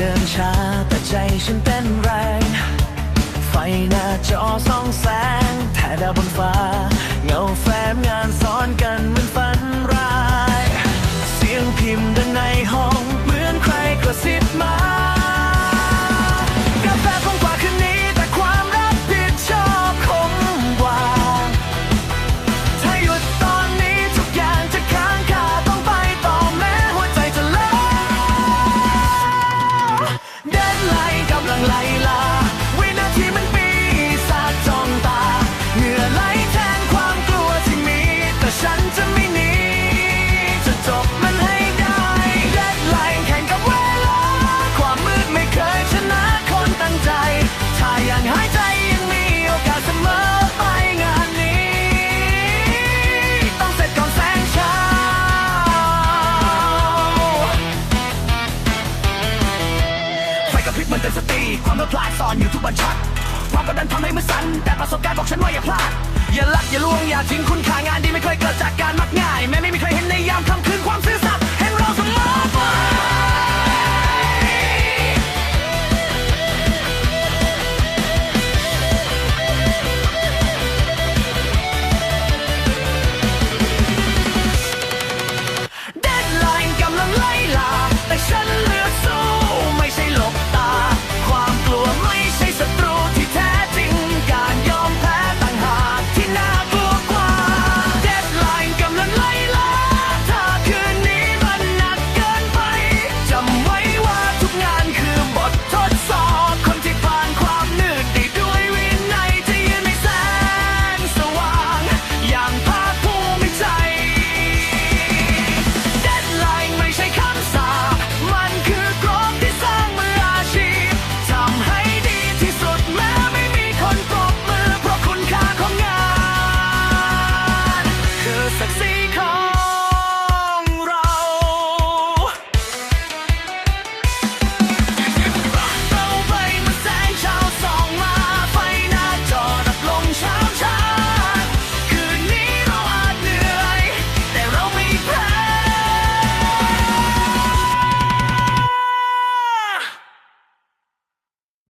เดินช้าแต่ใจฉันเต้นแรง ไฟหน้าจอส่องแสงถ่าดาวบนฟ้า มือนเป็นสตรีความละพลายซ่อนอยู่ทุกบรรทัดความกดดันทำให้มือสั่นแต่ประสบการณ์บอกฉันว่าอย่าพลาดอย่าลักอย่าลวงอย่าทิ้งคุณค่างานดีไม่เคยเกิดจากการมักง่ายแม้